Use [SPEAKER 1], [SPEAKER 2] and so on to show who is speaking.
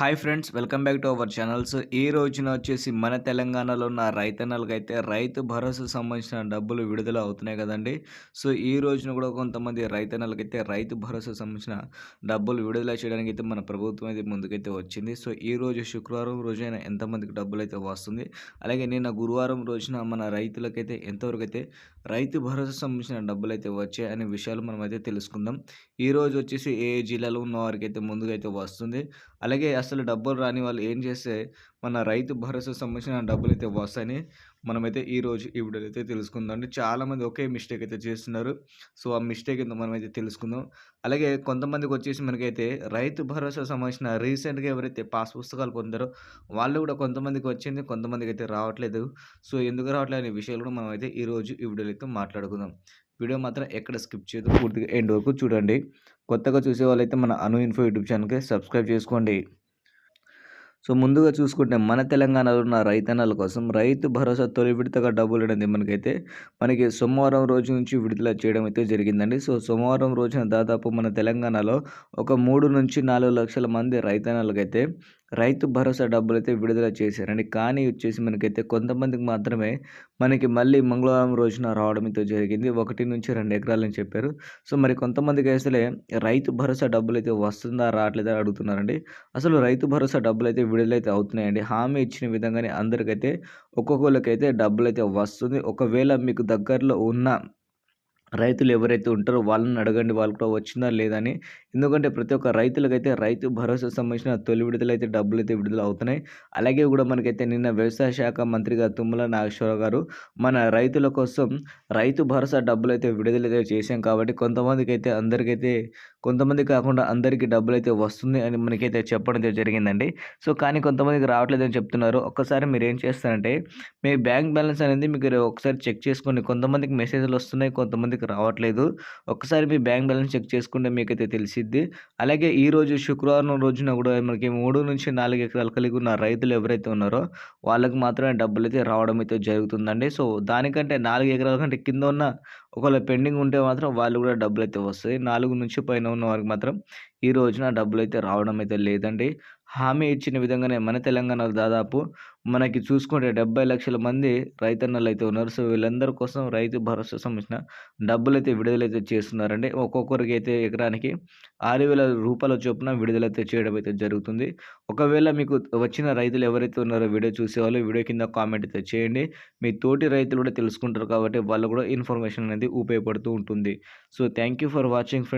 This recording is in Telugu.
[SPEAKER 1] Hi friends welcome back to our channels. ఈ రోజున వచ్చేసి మన తెలంగాణలో ఉన్న రైతన్నలకు అయితే రైతు భరోసా సంబంధించిన డబ్బులు విడుదల అవుతున్నాయి కదండి. సో ఈ రోజున కూడా కొంతమంది రైతన్నలకు అయితే రైతు భరోసా సంబంధించిన డబ్బులు విడుదల చేయడానికి అయితే మన ప్రభుత్వం అయితే ముందుకైతే వచ్చింది. సో ఈ రోజు శుక్రవారం రోజైన ఎంతమందికి డబ్బులు అయితే వస్తుంది? అలాగే నిన్న గురువారం రోజున మన రైతులకైతే ఎంతవరకు అయితే రైతు భరోసా సంబంధించిన డబ్బులు అయితే వచ్చాయి అనే విషయాలు మనం అయితే తెలుసుకుందాం. ఈ రోజు వచ్చేసి ఏ జిల్లాలో ఉన్న వారికి అయితే ముందుగా అయితే వస్తుంది. అలాగే అసలు డబ్బులు రాని వాళ్ళు ఏం చేస్తే మన రైతు భరోసా సంబంధించిన డబ్బులు అయితే వస్తాయని మనమైతే ఈరోజు ఈ వీడియోలో అయితే తెలుసుకుందాం అండి. చాలామంది ఒకే మిస్టేక్ అయితే చేస్తున్నారు. సో ఆ మిస్టేక్ ఏందో మనమైతే తెలుసుకుందాం. అలాగే కొంతమందికి వచ్చేసి మనకైతే రైతు భరోసా సంబంధించిన రీసెంట్గా ఎవరైతే పాస్ పుస్తకాలు పొందారో వాళ్ళు కూడా కొంతమందికి వచ్చింది కొంతమందికి అయితే రావట్లేదు. సో ఎందుకు రావట్లేదు అనే విషయాలు కూడా మనం అయితే ఈరోజు ఈ వీడియోలో అయితే మాట్లాడుకుందాం. వీడియో మాత్రం ఎక్కడ స్కిప్ చేయదు పూర్తిగా ఎండ్ వరకు చూడండి. కొత్తగా చూసే వాళ్ళైతే మన అను ఇన్ఫో యూట్యూబ్ ఛానల్కి సబ్స్క్రైబ్ చేసుకోండి. సో ముందుగా చూసుకుంటే మన తెలంగాణలో ఉన్న రైతన్నల కోసం రైతు భరోసా తొలి విడతగా డబ్బులు అనేది మనకైతే మనకి సోమవారం రోజు నుంచి విడుదల చేయడం అయితే జరిగిందండి. సో సోమవారం రోజున దాదాపు మన తెలంగాణలో ఒక మూడు నుంచి నాలుగు లక్షల మంది రైతన్నలకైతే రైతు భరోసా డబ్బులు అయితే విడుదల చేశారండి. కానీ వచ్చేసి మనకైతే కొంతమందికి మాత్రమే మనకి మళ్ళీ మంగళవారం రోజున రావడం అయితే జరిగింది. ఒకటి నుంచి రెండు ఎకరాలని చెప్పారు. సో మరి కొంతమందికి అసలే రైతు భరోసా డబ్బులు అయితే వస్తుందా రావట్లేదా అడుగుతున్నారండి. అసలు రైతు భరోసా డబ్బులు అయితే విడుదలైతే అవుతున్నాయండి. హామీ ఇచ్చిన విధంగానే అందరికైతే ఒక్కొక్కరికైతే డబ్బులు అయితే వస్తుంది. ఒకవేళ మీకు దగ్గరలో ఉన్న రైతులు ఎవరైతే ఉంటారో వాళ్ళని అడగండి వాళ్ళు కూడా వచ్చిందా లేదని ఎందుకంటే ప్రతి ఒక్క రైతులకైతే రైతు భరోసా సంబంధించిన తొలి విడుదల అయితే డబ్బులు అయితే విడుదల అవుతున్నాయి. అలాగే కూడా మనకైతే నిన్న వ్యవసాయ శాఖ మంత్రిగా తుమ్మల నాగేశ్వరరావు గారు మన రైతుల కోసం రైతు భరోసా డబ్బులు అయితే విడుదల చేశాం కాబట్టి కొంతమందికి అయితే అందరికైతే కొంతమంది కాకుండా అందరికీ డబ్బులు అయితే వస్తుంది అని మనకైతే చెప్పడం జరిగిందండి. సో కానీ కొంతమందికి రావట్లేదని చెప్తున్నారు. ఒక్కసారి మీరు ఏం చేస్తారంటే మీ బ్యాంక్ బ్యాలెన్స్ అనేది మీకు ఒకసారి చెక్ చేసుకోండి కొంతమందికి మెసేజ్లు వస్తున్నాయి కొంతమందికి రావట్లేదు. ఒకసారి మీ బ్యాంక్ బ్యాలెన్స్ చెక్ చేసుకుంటే మీకైతే తెలిసిద్ది. అలాగే ఈ రోజు శుక్రవారం రోజున కూడా మనకి మూడు నుంచి నాలుగు ఎకరాలు కలిగి ఉన్న రైతులు ఎవరైతే ఉన్నారో వాళ్ళకి మాత్రమే డబ్బులు అయితే రావడం అయితే జరుగుతుందండి. సో దానికంటే నాలుగు ఎకరాల కంటే కింద ఉన్న ఒకవేళ పెండింగ్ ఉంటే మాత్రం వాళ్ళు కూడా డబ్బులు అయితే వస్తాయి. నాలుగు నుంచి పైన ఉన్న వారికి మాత్రం ఈ రోజున డబ్బులు అయితే రావడం అయితే లేదండి. హామీ ఇచ్చిన విధంగానే మన తెలంగాణలో దాదాపు మనకి చూసుకుంటే డెబ్బై లక్షల మంది రైతన్నలు అయితే ఉన్నారు. సో వీళ్ళందరి కోసం రైతు భరోసా సంబంధించిన డబ్బులు అయితే విడుదలైతే చేస్తున్నారండి. ఒక్కొక్కరికి అయితే ఎకరానికి ఆరు వేల రూపాయల చొప్పున విడుదలైతే చేయడం అయితే జరుగుతుంది. ఒకవేళ మీకు వచ్చిన రైతులు ఎవరైతే ఉన్నారో వీడియో చూసేవాళ్ళు వీడియో కింద కామెంట్ అయితే చేయండి. మీ తోటి రైతులు కూడా తెలుసుకుంటారు కాబట్టి వాళ్ళు కూడా ఇన్ఫర్మేషన్ అనేది ఉపయోగపడుతూ ఉంటుంది. So thank you for watching friends.